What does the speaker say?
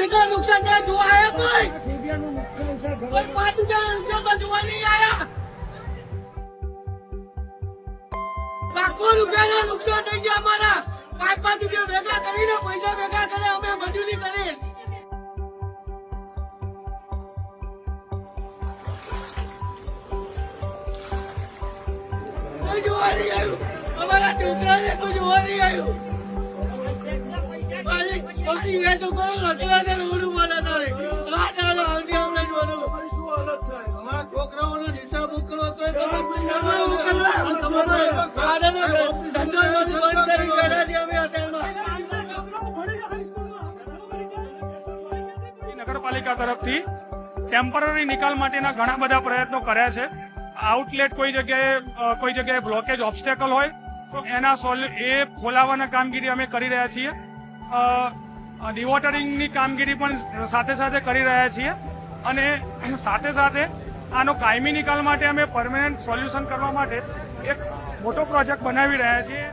કેટલા નુકસાન થયા જોવા આયા કોઈ? કોઈ પાંચ હજાર નુકસાન તો જોવા નહીં આયા. લાખો રૂપિયાના નુકસાન થઈ ગયા અમારા. પાંચ પાંચ રૂપિયા ભેગા કરીને પૈસા ભેગા કરે અમે મજૂરી કરી જોવા નહીં આવ્યું. અમારા છોકરાને કોઈ જોવા નહીં આવ્યું. છે રોડ તારે આવતી બંધ કરી છે અમે અત્યારમાં. નગરપાલિકા તરફથી ટેમ્પરરી નિકાલ માટેના ઘણા બધા પ્રયત્નો કર્યા છે આઉટલેટ કોઈ જગ્યાએ કોઈ જગ્યાએ બ્લોકેજ ઓબ્સ્ટેકલ હોય તો એના સોલ્યુ એ ખોલાવવાના કામગીરી અમે કરી રહ્યા છીએ ડિવોટરિંગની કામગીરી પણ સાથે સાથે કરી રહ્યા છીએ. અને સાથે સાથે આનો કાયમી નિકાલ માટે અમે પરમેનન્ટ સોલ્યુશન કરવા માટે એક મોટો પ્રોજેક્ટ બનાવી રહ્યા છીએ.